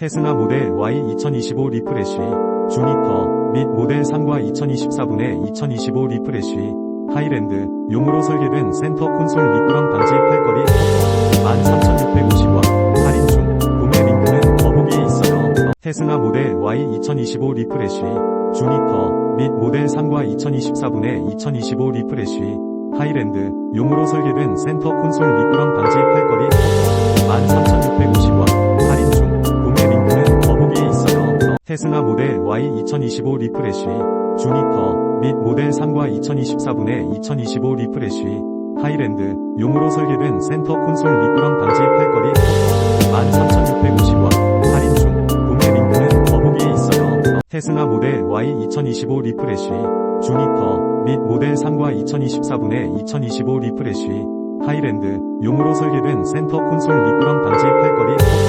테슬라 모델 Y 2025 리프레쉬, 주니터, 및 모델 3과 2024분의 2025 리프레쉬, 하이랜드, 용으로 설계된 센터 콘솔 미끄럼 방지 팔걸이 13,650원, 할인 중, 구매 링크는 더보기에 있어요. 테슬라 모델 Y 2025 리프레쉬, 주니터, 및 모델 3과 2024분의 2025 리프레쉬, 하이랜드, 용으로 설계된 센터 콘솔 미끄럼 방지 테슬라 모델 Y 2025 리프레쉬, 주니터, 및 모델 3과 2024분의 2025 리프레쉬, 하이랜드, 용으로 설계된 센터 콘솔 미끄럼 방지 팔걸이 13,650원, 할인 중, 구매 링크는 더보기에 있어요. 테슬라 모델 Y 2025 리프레쉬, 주니터, 및 모델 3과 2024분의 2025 리프레쉬, 하이랜드, 용으로 설계된 센터 콘솔 미끄럼 방지 팔걸이 13,650원,